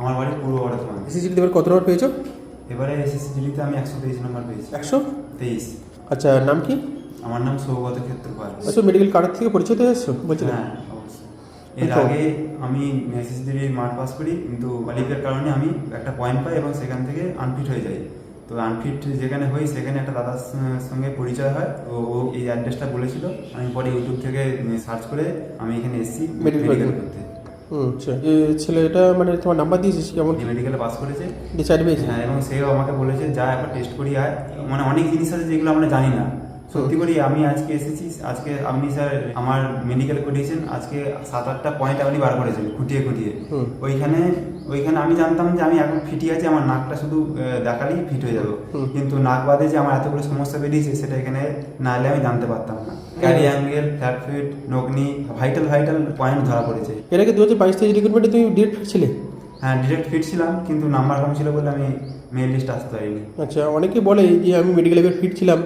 আমার বাড়ি পূর্ব বর্ধমান এসএসসি এবার কত নম্বর পেয়েছ? এবারে এসএসসি জিডিতে আমি একশো তেইশ নম্বর পেয়েছি। একশো? তেইশ। আচ্ছা নাম কি? আমার নাম সৌগত ক্ষেত্রপাল। আচ্ছা মেডিকেল কার্ড থেকে পরিচিত এসছো? বলছিলেন হ্যাঁ এর আচ্ছা। আগে আমি এসএসসি জিডির মার্ক পাস করি কিন্তু লিপের কারণে আমি একটা পয়েন্ট পাই এবং সেখান থেকে আনফিট হয়ে যাই। তো আনফিট যেখানে হই সেখানে একটা দাদার সঙ্গে পরিচয় হয়। ও ও এই অ্যাড্রেসটা বলেছিল। আমি পরে ইউটিউব থেকে সার্চ করে আমি এখানে এসেছি মেডিকেল করতে। আচ্ছা। এই ছেলেটা মানে তোমার নাম্বার দিয়েছিস কেমন? মেডিকেলে পাস করেছে। ডিসাইড হয়েছে হ্যাঁ এবং সেও আমাকে বলেছে যা একবার টেস্ট করি আয়। মানে অনেক জিনিস আছে যেগুলো আমরা জানি না। সত্যি করি আমি আজকে এসেছি আজকে আপনি স্যার আমার মেডিকেল করিয়েছেন আজকে সাত আটটা পয়েন্ট আপনি বার করেছেন খুঁটিয়ে খুঁটিয়ে। ওইখানে ওইখানে আমি জানতাম যে আমি এখন ফিটি আছি আমার নাকটা শুধু দেখালেই ফিট হয়ে যাব। কিন্তু নাক বাদে যে আমার এতগুলো সমস্যা বেরিয়েছে সেটা এখানে না এলে আমি জানতে পারতাম না। Carry angle flat feet নগ্নি vital vital point ধরা পড়েছে। এর আগে দু হাজার বাইশ তেইশ রিক্রুটমেন্টে তুমি ডিরেক্ট ছিলে? হ্যাঁ ডিরেক্ট ফিট ছিলাম কিন্তু নাম্বার কম ছিল বলে আমি মেল লিস্ট আসতে পারিনি। আচ্ছা অনেকে বলে যে আমি মেডিকেল ফিট ছিলাম।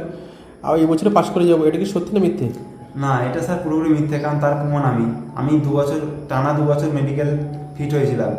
আর এই বছরে পাশ করে যাব এটা কি সত্যি না মিথ্যে? না এটা স্যার পুরোপুরি মিথ্যে কারণ তার প্রমাণ আমি। আমি দু বছর টানা দু বছর মেডিকেল ফিট হয়েছিলাম।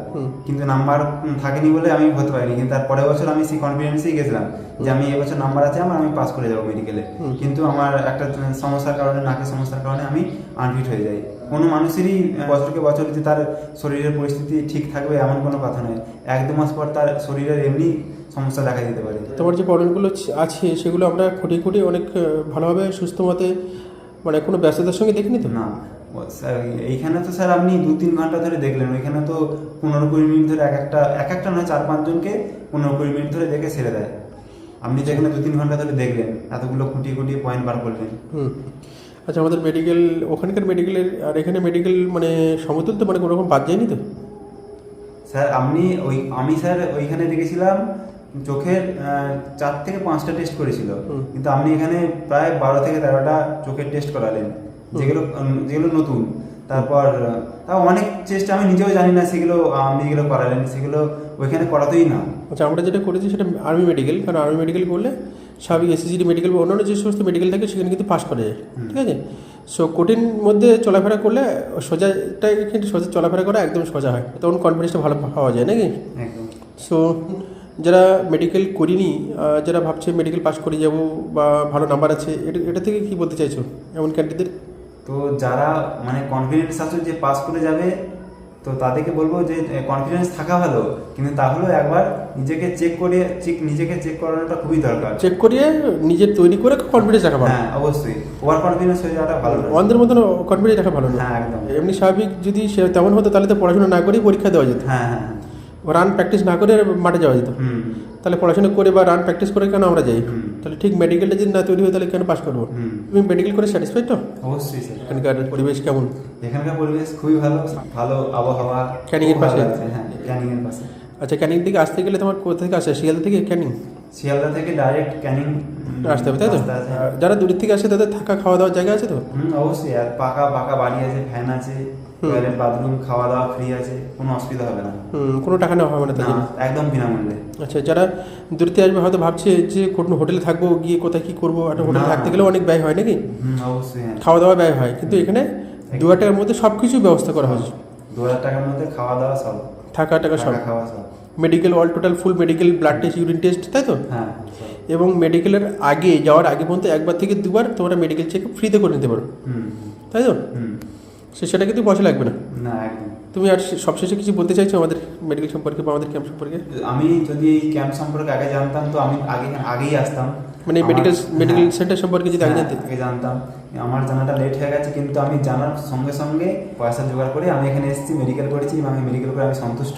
কিন্তু নাম্বার থাকেনি বলে আমি হতে পারিনি। কিন্তু তার পরের বছর আমি সেই কনফিডেন্সেই গেছিলাম যে আমি এবছর নাম্বার আছে আমার আমি পাস করে যাব মেডিকেলে কিন্তু আমার একটা সমস্যার কারণে নাকের সমস্যার কারণে আমি আনফিট হয়ে যাই। কোনো মানুষেরই বছরকে বছর যে তার শরীরের পরিস্থিতি ঠিক থাকবে এমন কোনো কথা নয়। এক দু মাস পর তার শরীরের এমনি সমস্যা দেখা দিতে পারে। তোমার যে প্রবলেমগুলো আছে সেগুলো আমরা খুঁটিয়ে খুঁটিয়ে অনেক ভালোভাবে সুস্থ মতে মানে কোনো ব্যস্ততার সঙ্গে দেখিনি তো? না। স্যার এইখানে তো স্যার আপনি দু তিন ঘণ্টা ধরে দেখলেন। ওইখানে তো পনেরো কুড়ি মিনিট ধরে এক একটা এক একটা নয় চার পাঁচজনকে পনেরো কুড়ি মিনিট ধরে দেখে ছেড়ে দেয়। আপনি তো এখানে দু তিন ঘণ্টা ধরে দেখলেন। এতগুলো খুঁটিয়ে খুঁটিয়ে পয়েন্ট বার করলেন। হুম। আচ্ছা আমাদের মেডিকেল ওখানকার মেডিকেলের আর এখানে মেডিকেল মানে সমতুল তো মানে কোনো রকম বাদ যায়নি তো? স্যার আপনি ওই আমি স্যার ওইখানে দেখেছিলাম চোখের চার থেকে পাঁচটা টেস্ট করেছিল। কিন্তু আপনি এখানে প্রায় বারো থেকে তেরোটা চোখের টেস্ট করালেন যেগুলো যেগুলো নতুন। তারপর তাও অনেক চেষ্টা আমি নিজেও জানি না সেগুলো আপনি যেগুলো করালেন সেগুলো ওইখানে করাতেই না। আচ্ছা আমরা যেটা করেছি সেটা আর্মি মেডিকেল কারণ আর্মি মেডিকেল করলে স্বাভাবিক এসএসসি মেডিকেল বা অন্যান্য যে সমস্ত মেডিকেল থাকে সেখানে কিন্তু পাস করা যায় ঠিক আছে? সো কঠিন মধ্যে চলাফেরা করলে সোজাটা কিন্তু সোজা চলাফেরা করা একদম সোজা হয় তখন কনফিডেন্সটা ভালো পাওয়া যায় নাকি? একদম। সো যারা মেডিকেল করিনি যারা ভাবছে মেডিকেল পাস করে যাব বা ভালো নাম্বার আছে এটা এটা থেকে কি বলতে চাইছো এমন ক্যান্ডিডেট তো যারা মানে কনফিডেন্স আছে যে পাস করে যাবে তো তাদেরকে বলব যে কনফিডেন্স থাকা ভালো কিন্তু তাহলেও একবার নিজেকে চেক করে চেক নিজেকে চেক করানোটা খুবই দরকার। চেক করিয়ে নিজের তৈরি করে কনফিডেন্স রাখা ভালো। হ্যাঁ অবশ্যই। ওভার কনফিডেন্স হয়ে যাওয়াটা ভালো। অন্ধের মতন কনফিডেন্স রাখা ভালো না হ্যাঁ একদম। এমনি স্বাভাবিক যদি সে তেমন হতো তাহলে তো পড়াশোনা না করেই পরীক্ষা দেওয়া যেত। হ্যাঁ হ্যাঁ। রান প্র্যাকটিস না করে মাঠে যাওয়া যেত। তাহলে পড়াশোনা করে বা রান প্র্যাকটিস করে কেন আমরা যাই? তাহলে ঠিক মেডিকেলটা যদি না তৈরি হয় তাহলে কেন পাস করব? তুমি মেডিকেল করে স্যাটিসফাইড তো? অবশ্যই স্যার এখানকার পরিবেশ কেমন? এখানকার পরিবেশ খুবই ভালো ভালো আবহাওয়া ক্যানিং এর খুব ভালো পাশে? হ্যাঁ ক্যানিং পাশে। আচ্ছা ক্যানিং থেকে আসতে গেলে তোমার কোথা থেকে আসে? শিয়ালদা থেকে ক্যানিং শিয়ালদা থেকে ডাইরেক্ট ক্যানিং আসতে হবে তাই তো? যারা দূরের থেকে আসে তাদের থাকা খাওয়া দাওয়ার জায়গা আছে তো? অবশ্যই আর পাকা পাকা বাড়ি আছে ফ্যান আছে। টয়লেট বাথরুম খাওয়া দাওয়া ফ্রি আছে কোনো অসুবিধা হবে না। হুম, কোনো টাকা নেওয়া হবে না তাই একদম বিনামূল্যে। আচ্ছা যারা দূর থেকে আসবে হয়তো ভাবছে যে কোনো হোটেলে থাকব গিয়ে কোথায় কি করব একটা হোটেলে থাকতে গেলেও অনেক ব্যয় হয় নাকি? অবশ্যই হ্যাঁ। খাওয়া দাওয়া ব্যয় হয় কিন্তু এখানে দু হাজার টাকার মধ্যে সব কিছু ব্যবস্থা করা হয়েছে। দু হাজার টাকার মধ্যে খাওয়া দাওয়া সব। থাকা টাকা সব। খাওয়া সব। Medical all total full medical blood test urine test তাই তো? হ্যাঁ এবং মেডিকেলের আগে যাওয়ার আগে পর্যন্ত একবার থেকে দুবার তোমরা মেডিকেল চেক ফ্রিতে করে নিতে পারো। হুম। তাই তো? হুম। সে সেটা কিন্তু পয়সা লাগবে না। না একদম। তুমি আর সবশেষে কিছু বলতে চাইছো আমাদের মেডিকেল সম্পর্কে বা আমাদের ক্যাম্প সম্পর্কে? আমি যদি এই ক্যাম্প সম্পর্কে আগে জানতাম তো আমি আগে আগেই আসতাম। মানে মেডিকেল মেডিকেল সেন্টার সম্পর্কে যদি আগে জানতে। আগে জানতাম। আমার জানাটা লেট হয়ে গেছে কিন্তু আমি জানার সঙ্গে সঙ্গে পয়সা জোগাড় করে আমি এখানে এসেছি মেডিকেল করেছি এবং আমি মেডিকেল করে আমি সন্তুষ্ট।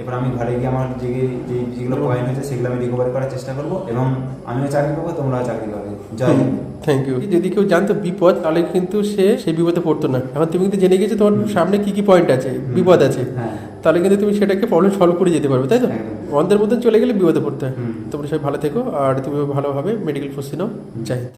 এবার আমি ঘরে গিয়ে আমার যে যে যেগুলো পয়েন্ট হয়েছে সেগুলো আমি রিকভারি করার চেষ্টা করব এবং আমিও চাকরি পাবো তোমরাও চাকরি পাবে। জয় হিন্দ। থ্যাংক ইউ যদি কেউ জানতো বিপদ তাহলে কিন্তু সে সেই বিপদে পড়তো না। এখন তুমি কিন্তু জেনে গেছো তোমার সামনে কি কি পয়েন্ট আছে বিপদ আছে। হ্যাঁ। তাহলে কিন্তু তুমি সেটাকে প্রবলেম সলভ করে যেতে পারবে তাই তো। অন্ধের মধ্যে চলে গেলে বিপদে পড়তে হয়। তোমরা সবাই ভালো থেকো আর তুমি ভালোভাবে মেডিকেল প্রস্তুতি নাও। চাই